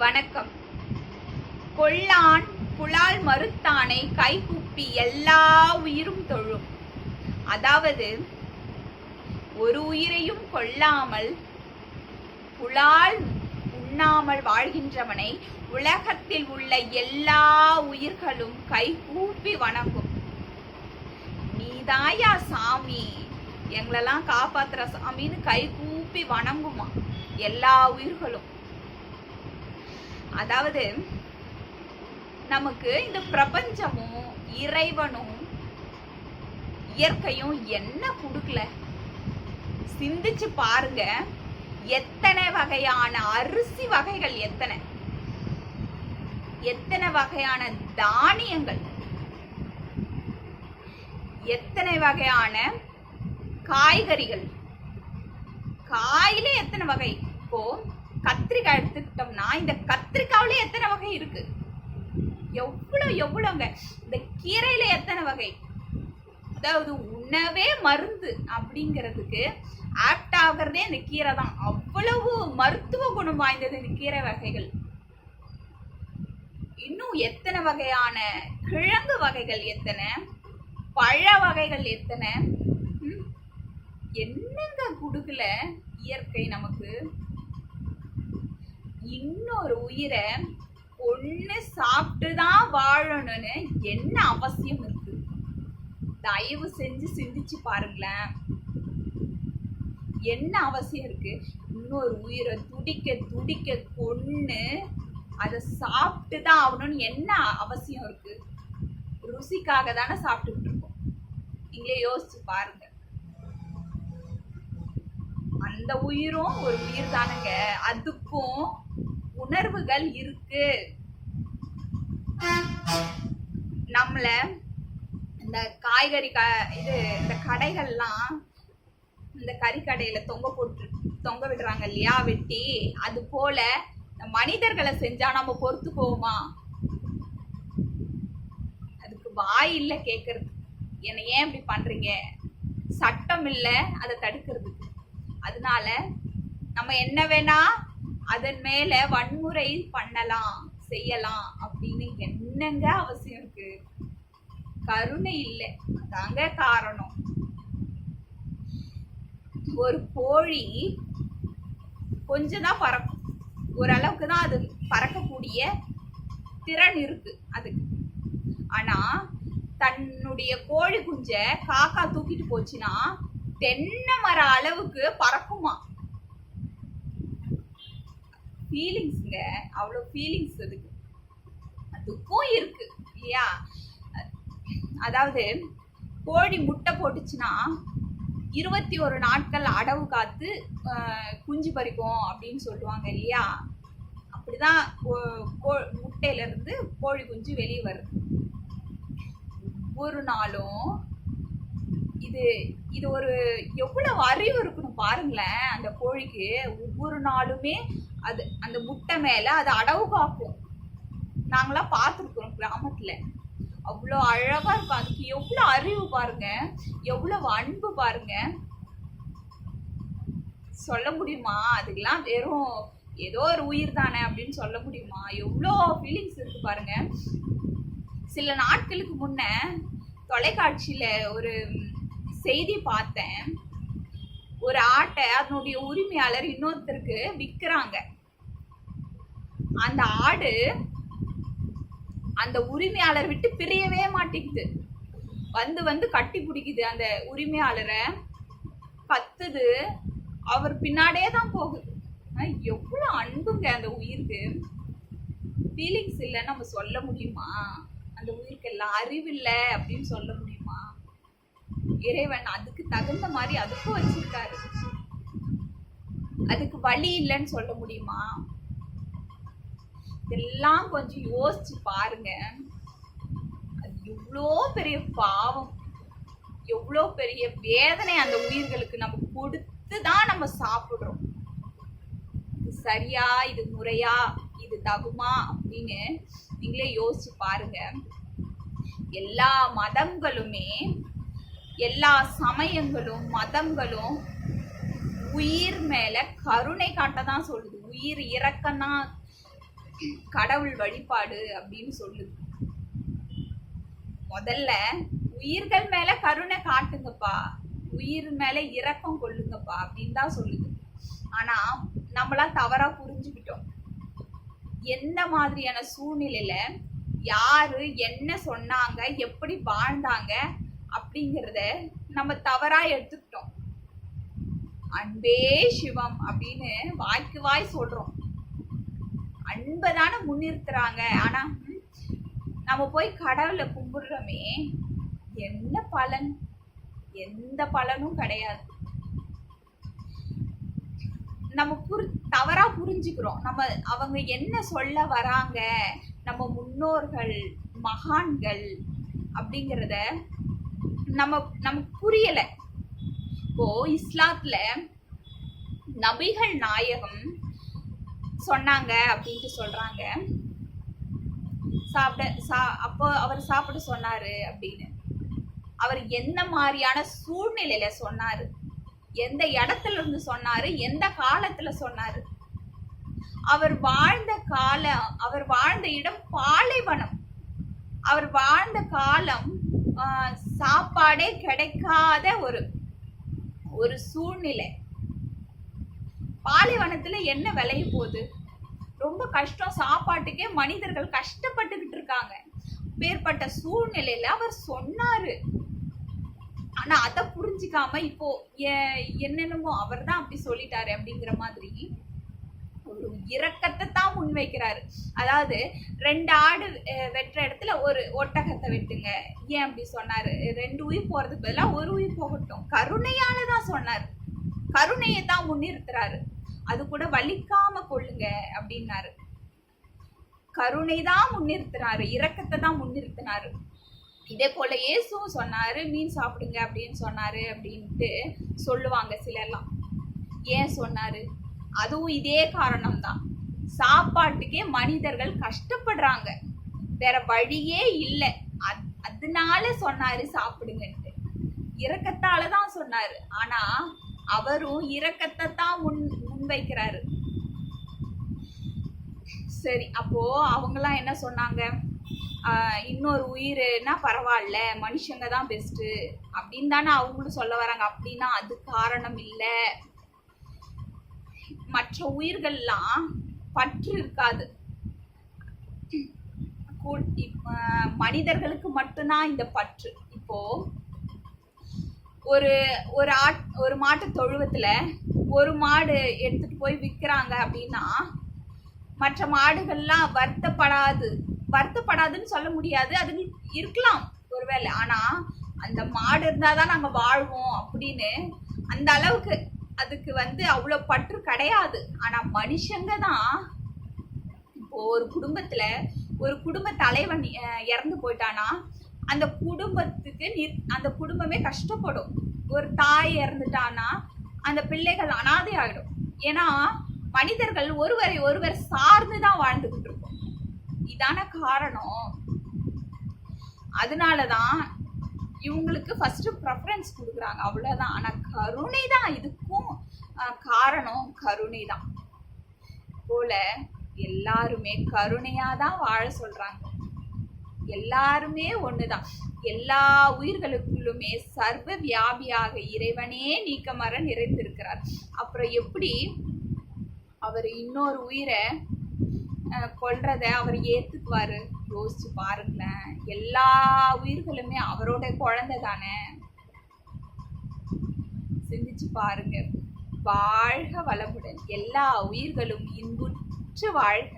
வணக்கம். கொள்ளான் புலால் மறுத்தானை கைகுப்பி எல்லா உயிரும் தொழும். அதாவது ஒரு உயிரையும் கொல்லாமல் புலால் உண்ணாமல் வாழ்கின்றவனை உலகத்தில் உள்ள எல்லா உயிர்களும் கைகூப்பி வணங்கும். நீதாயா சாமி எங்களெல்லாம் காப்பாத்துற சாமின்னு கைகூப்பி வணங்குமா எல்லா உயிர்களும்? அதாவது நமக்கு இந்த பிரபஞ்சமும் இறைவனும் இயற்கையும் என்ன கொடுக்கல? சிந்திச்சு பாருங்க. எத்தனை வகையான அரிசி வகைகள் எத்தனை? எத்தனை வகையான தானியங்கள்? எத்தனை வகையான காய்கறிகள்? காயிலே எத்தனை வகை? இப்போ கத்திரிக்காய் எடுத்துக்கிட்டோம்னா இந்த கத்திரிக்காவிலே எத்தனை வகை இருக்கு? எவ்வளவு எவ்வளவுங்க இந்த கீரையில எத்தனை வகை? அதாவது உணவே மருந்து அப்படிங்கிறதுக்கு ஆப்ட் ஆகுறதே இந்த கீரை தான். அவ்வளவு மருத்துவ குணம் வாய்ந்தது இந்த கீரை வகைகள். இன்னும் எத்தனை வகையான கிழங்கு வகைகள் எத்தனை? பழ வகைகள் எத்தனை? என்னங்க குடுக்கல இயற்கை நமக்கு? இன்னொரு உயிரை ஒண்ணு சாப்பிட்டு தான் வாழணும்னு என்ன அவசியம் இருக்கு? தயவு செஞ்சு சிந்திச்சு பாருங்களேன். என்ன அவசியம் இருக்கு? இன்னொரு உயிரை துடிக்க துடிக்க கொன்று அதை சாப்பிட்டு தான் ஆகணும்னு என்ன அவசியம் இருக்கு? ருசிக்காக தானே சாப்பிட்டுக்கிட்டு இருக்கோம். நீங்களே யோசிச்சு பாருங்க. அந்த உயிரும் ஒரு உயிர் தானுங்க. அதுக்கும் உணர்வுகள் இருக்கு. நம்மள இந்த காய்கறி க இது இந்த கடைகள்லாம் இந்த கறிக்கடையில தொங்க போட்டு தொங்க விடுறாங்க இல்லையா வெட்டி. அது போல இந்த மனிதர்களை செஞ்சா நம்ம பொறுத்து போவோமா அதுக்கு வாய் இல்லை கேட்கறது என்னை ஏன் இப்படி பண்றீங்க? சட்டம் இல்லை அதை தடுக்கிறதுக்கு. அதனால நம்ம என்ன வேணா அதன் மேல வன்முறை பண்ணலாம் செய்யலாம் அப்படின்னு என்னங்க அவசியம் இருக்கு? கருணை இல்லை. அதாங்க காரணம். ஒரு கோழி கொஞ்சம் தான் பறக்கும். ஓரளவுக்கு தான் அது பறக்கக்கூடிய திறன் இருக்கு அதுக்கு. ஆனா தன்னுடைய கோழி குஞ்ச காக்கா தூக்கிட்டு போச்சுன்னா தென்னை மர அளவுக்கு பறக்குமா? ஃபீலிங்ஸுங்க அவ்வளோ ஃபீலிங்ஸ் அதுக்கு. அதுக்கும் இருக்கு இல்லையா? அதாவது கோழி முட்டை போட்டுச்சுன்னா இருபத்தி ஒரு நாட்கள் அடவு காத்து குஞ்சு பறிக்கும் அப்படின்னு சொல்லுவாங்க இல்லையா? அப்படிதான் கோ- கோ- முட்டையில இருந்து கோழி குஞ்சு வெளியே வருது. ஒவ்வொரு நாளும் இது இது ஒரு எவ்வளவு அறிவு இருக்கணும் பாருங்களேன் அந்த கோழிக்கு. ஒவ்வொரு நாளுமே அது அந்த முட்டை மேல அது அடவு காக்கும். நாங்களாம் பார்த்துருக்குறோம் கிராமத்துல. அவ்வளோ அழகா இருக்கும். அதுக்கு எவ்வளோ அறிவு பாருங்க. எவ்வளவு அன்பு பாருங்க. சொல்ல முடியுமா? அதுக்கெல்லாம் வெறும் ஏதோ ஒரு உயிர் தானே அப்படின்னு சொல்ல முடியுமா? எவ்வளோ ஃபீலிங்ஸ் இருக்கு பாருங்க. சில நாட்களுக்கு முன்ன தொலைக்காட்சியில ஒரு செய்தி பார்த்தேன். ஒரு ஆட்டை அதனுடைய உரிமையாளர் இன்னொருத்தருக்கு விற்கிறாங்க. அந்த ஆடு அந்த உரிமையாளர் விட்டு பிரியவே மாட்டேங்குது. வந்து வந்து கட்டி பிடிக்குது. அந்த உரிமையாளரை கத்துது. அவர் பின்னாடியே தான் போகுது. எவ்வளோ அன்புங்க அந்த உயிருக்கு. ஃபீலிங்ஸ் இல்லைன்னு நம்ம சொல்ல முடியுமா? அந்த உயிருக்கு எல்லாம் அறிவில்லை அப்படின்னு சொல்ல முடியுமா? இறைவன் அதுக்கு தகுந்த மாதிரி அதுக்கும் வச்சிருக்காரு. அதுக்கு வழி இல்லைன்னு சொல்ல முடியுமா? இதெல்லாம் கொஞ்சம் யோசிச்சு பாருங்க. அது எவ்வளோ பெரிய பாவம். எவ்வளோ பெரிய வேதனை அந்த உயிர்களுக்கு நம்ம கொடுத்து தான் நம்ம சாப்பிடுறோம். இது சரியா? இது முறையா? இது தகுமா? அப்படின்னு நீங்களே யோசிச்சு பாருங்க. எல்லா மதங்களுமே எல்லா சமயங்களும் மதங்களும் உயிர் மேல கருணை காட்ட தான் சொல்லுது. உயிர் இறக்கம் கடவுள் வழிபாடு அப்படின்னு சொல்லுது. முதல்ல உயிர்கள் மேல கருணை காட்டுங்கப்பா. உயிர் மேல இரக்கம் கொள்ளுங்கப்பா அப்படின்னு தான் சொல்லுது. ஆனா நம்மளா தவறா புரிஞ்சுக்கிட்டோம். எந்த மாதிரியான சூழ்நிலையில யாரு என்ன சொன்னாங்க எப்படி வாழ்ந்தாங்க அப்படிங்கிறத நம்ம தவறா எடுத்துக்கிட்டோம். அன்பே சிவம் அப்படின்னு வாய்க்கு வாய் சொல்றோம். அன்பை தானே முன்னிறுத்துறாங்க. ஆனா நம்ம போய் கடவுளை கும்பிடுறோமே என்ன பலன்? எந்த பலனும் கிடையாது. நம்ம புரி தவறா புரிஞ்சுக்கிறோம். நம்ம அவங்க என்ன சொல்ல வராங்க? நம்ம முன்னோர்கள் மகான்கள் அப்படிங்கிறத நம்ம நமக்கு புரியல. இப்போ இஸ்லாத்துல நபிகள் நாயகம் சொன்னாங்க அப்படின்ட்டு சொல்றாங்க. சாப்பிட சா அப்போ அவர் சாப்பிட சொன்னாரு அப்படின்னு. அவர் என்ன மாதிரியான சூழ்நிலையில சொன்னாரு? எந்த இடத்துல இருந்து சொன்னாரு? எந்த காலத்துல சொன்னாரு? அவர் வாழ்ந்த காலம் அவர் வாழ்ந்த இடம் பாலைவனம். அவர் வாழ்ந்த காலம் சாப்பாடே கிடைக்காத ஒரு ஒரு சூழ்நிலை. பாலைவனத்துல என்ன விளைய போகுது? ரொம்ப கஷ்டம். சாப்பாட்டுக்கே மனிதர்கள் கஷ்டப்பட்டுக்கிட்டு இருக்காங்க. பேர்பட்ட சூழ்நிலையில அவர் சொன்னாரு. ஆனா அத புரிஞ்சுக்காம இப்போ என்னென்னமோ அவர் தான் அப்படி சொல்லிட்டாரு அப்படிங்கிற மாதிரி ஒரு இரக்கத்தை தான் முன்வைக்கிறாரு. அதாவது ரெண்டு ஆடு வெட்டுற இடத்துல ஒரு ஒட்டகத்தை வெட்டுங்க. ஏன் அப்படி சொன்னாரு? ரெண்டு உயிர் போறதுக்கு பதிலாக ஒரு உயிர் போகட்டும். கருணையால தான் சொன்னார். கருணையை தான் முன்னிறுத்துறாரு. அது கூட வலிக்காம கொள்ளுங்க அப்படின்னாரு. கருணை தான் முன்னிறுத்தினாரு. இரக்கத்தை தான் முன்னிறுத்தினாரு. இதே போல இயேசுவும் சொன்னாரு மீன் சாப்பிடுங்க அப்படின்னு சொன்னாரு அப்படின்ட்டு சொல்லுவாங்க சிலர்லாம். ஏன் சொன்னாரு? அதுவும் இதே காரணம் தான் சாப்பாட்டுக்கே மனிதர்கள் கஷ்டப்படுறாங்க. வேற வழியே இல்லை. அதனால சொன்னாரு சாப்பிடுங்கன்ட்டு. இரக்கத்தால தான் சொன்னாரு. ஆனா அவரும் இரக்கத்தை தான் முன் முன்வைக்கிறாரு. சரி அப்போ அவங்கெல்லாம் என்ன சொன்னாங்க? இன்னொரு உயிர்னா பரவாயில்ல. மனுஷங்க தான் பெஸ்ட்டு அப்படின்னு தானே அவங்களும் சொல்ல வராங்க. அப்படின்னா அது காரணம் இல்லை. மற்ற உயிர்கள்லாம் பற்று இருக்காது மனிதர்களுக்கு மட்டும்தான் இந்த பற்று. இப்போ ஒரு ஒரு ஆட் ஒரு மாட்டு தொழுவத்தில் ஒரு மாடு எடுத்துட்டு போய் விற்கிறாங்க அப்படின்னா மற்ற மாடுகள்லாம் வருத்தப்படாது. வருத்தப்படாதுன்னு சொல்ல முடியாது. அது இருக்கலாம் ஒருவேளை. ஆனால் அந்த மாடு இருந்தால் தான் நாங்கள் வாழ்வோம் அப்படின்னு அந்த அளவுக்கு அதுக்கு வந்து அவ்வளோ பற்று கிடையாது. ஆனால் மனுஷங்க தான் இப்போ ஒரு குடும்பத்தில் ஒரு குடும்ப தலைவன் இறந்து போயிட்டானா அந்த குடும்பத்துக்கு நி- அந்த குடும்பமே கஷ்டப்படும். ஒரு தாய் இறந்துட்டானா அந்த பிள்ளைகள் அனாதை ஆகிடும் ஏன்னா மனிதர்கள் ஒருவரை ஒருவர் சார்ந்து தான் வாழ்ந்துகிட்டு இருக்கோம். இதான காரணம். அதனாலதான் இவங்களுக்கு ஃபர்ஸ்ட் ப்ரெஃபரன்ஸ் கொடுக்குறாங்க. அவ்வளோதான் ஆனால் கருணை தான் இதுக்கும் காரணம். கருணை தான். போல எல்லாருமே கருணையாக தான் வாழ சொல்கிறாங்க எல்லாருமே தான் எல்லா உயிர்களுக்குள்ளுமே சர்வ வியாபியாக இறைவனே நீக்கமர நிறைந்திருக்கிறார். அப்புறம் எப்படி அவர் இன்னொரு உயிரை கொன்றதை கொல்றத அவர் ஏத்துக்குவாரு. யோசிச்சு பாருங்களேன். எல்லா உயிர்களுமே அவரோட குழந்தை தானே? சிந்திச்சு பாருங்க. வாழ்க வளமுடன். எல்லா உயிர்களும் இன்புற்று வாழ்க.